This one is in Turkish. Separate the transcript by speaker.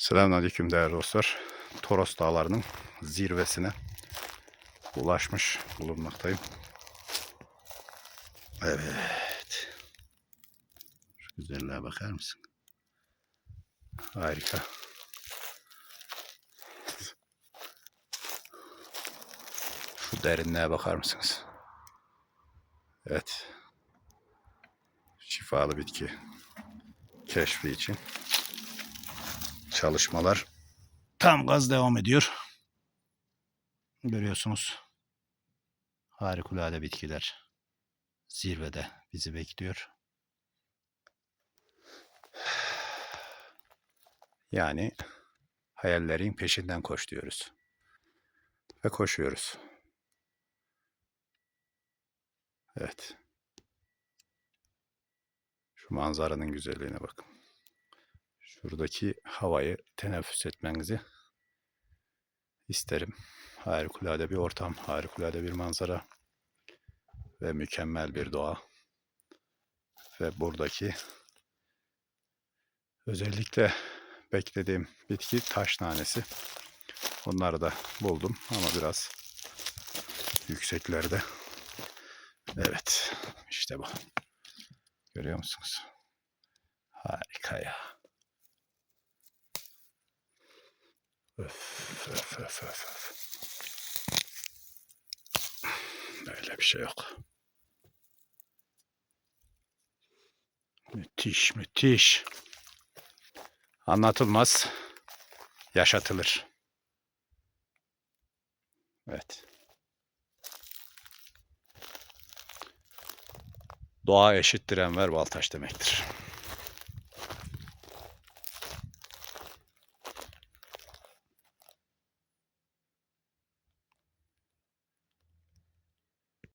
Speaker 1: Selamünaleyküm değerli dostlar. Toros Dağları'nın zirvesine ulaşmış bulunmaktayım. Evet. Şu güzelliğe bakar mısın? Harika. Şu derinliğe bakar mısınız? Evet. Şifalı bitki keşfi için çalışmalar tam gaz devam ediyor. Görüyorsunuz. Harikulade bitkiler zirvede bizi bekliyor. Yani hayallerin peşinden koş diyoruz. Ve koşuyoruz. Evet. Şu manzaranın güzelliğine bakın. Şuradaki havayı teneffüs etmenizi isterim. Harikulade bir ortam, harikulade bir manzara ve mükemmel bir doğa. Ve buradaki özellikle beklediğim bitki taş nanesi. Onları da buldum ama biraz yükseklerde. Evet, işte bu. Görüyor musunuz? Harika ya. Öf, öf, öf, öf, öf. Öyle bir şey yok. Müthiş, müthiş. Anlatılmaz, yaşatılır. Evet. Doğa eşittir Enver Baltaş demektir.